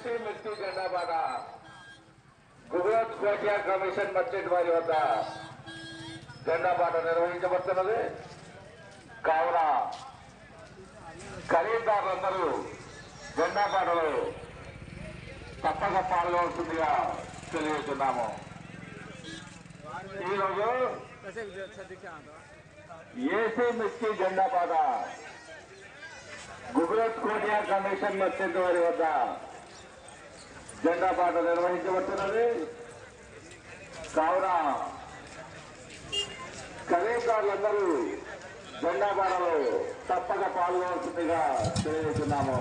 AC మిర్చి జెండా బాట గుజరాత్ కోటియా కమిషన్ మర్చెంట్ వారి వద్ద జెండా బాట నిర్వహించబడుతున్నది. కావున ఖరీదారులందరూ జెండా బాటలో తప్పక పాల్గొవలసిందిగా తెలియజేస్తున్నాము. ఈరోజు ఏసీ మిర్చి జెండా బాట గుజరాత్ కోటియా కమిషన్ మర్చెంట్ వారి వద్ద జెండా పాట నిర్వహించబడుతున్నది. కావున ఖరీదారులందరూ జెండా పాటలో తప్పక పాల్గొవలసిందిగా తెలియజేస్తున్నాము.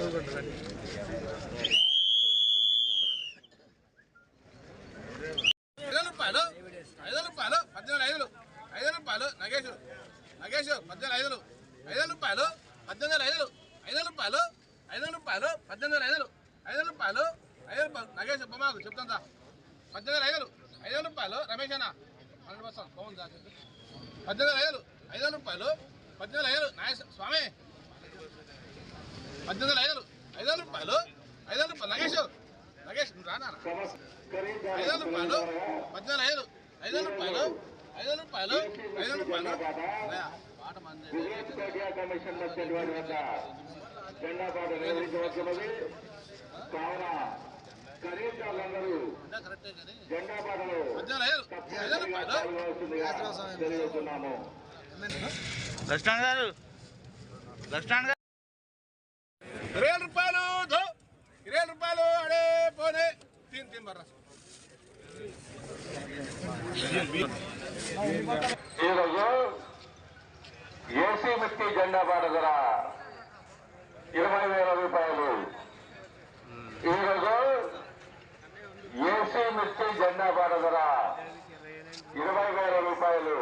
ఐదు రూపాయలు ఐదు రూపాయలు పద్దెనిమిది ఐదులు ఐదు రూపాయలు నగేష్ నగేష్ పద్దెనిమిది ఐదులు ఐదు రూపాయలు పద్దెనిమిది ఐదులు ఐదు రూపాయలు ఐదు రూపాయలు పద్దెనిమిది ఐదులు ఐదు రూపాయలు ఐదు రూపాయలు నగేష్ బొమ్మకు చెప్తుందా పద్దెనిమిది ఐదులు ఐదు రూపాయలు రమేష్ అన్న హండ్రెడ్ పర్సెంట్ బాగుందా పద్దెనిమిది ఐదులు ఐదు రూపాయలు పద్దెనిమిది ఐదులు నాగేష్ స్వామి పద్దెనిమిది ఐదులు ఐదు రూపాయలు ఐదు రూపాయలు నగేష్ నగేష్ రానా ఐదు రూపాయలు. పద్దెనిమిది ఐదు. ఐదు రూపాయలు. ఐదు రూపాయలు. ఐదు రూపాయలు. అన్నయ్య, పాట మంది. గుజరాత్ కోటియా కమిషన్ మర్చెంట్ వారి వద్ద జెండా పాట కావున ఖరీదారులందరూ జెండా పాటలో తెలియజేస్తున్నాము లెఫ్ట్ గారు. లెఫ్ట్ గారు. ఏసీ మిర్చి జెండా పాట ధర ఇరవై వేల రూపాయలు ఈరోజు ఏసీ మిర్చి జెండా పాట ధర ఇరవై వేల రూపాయలు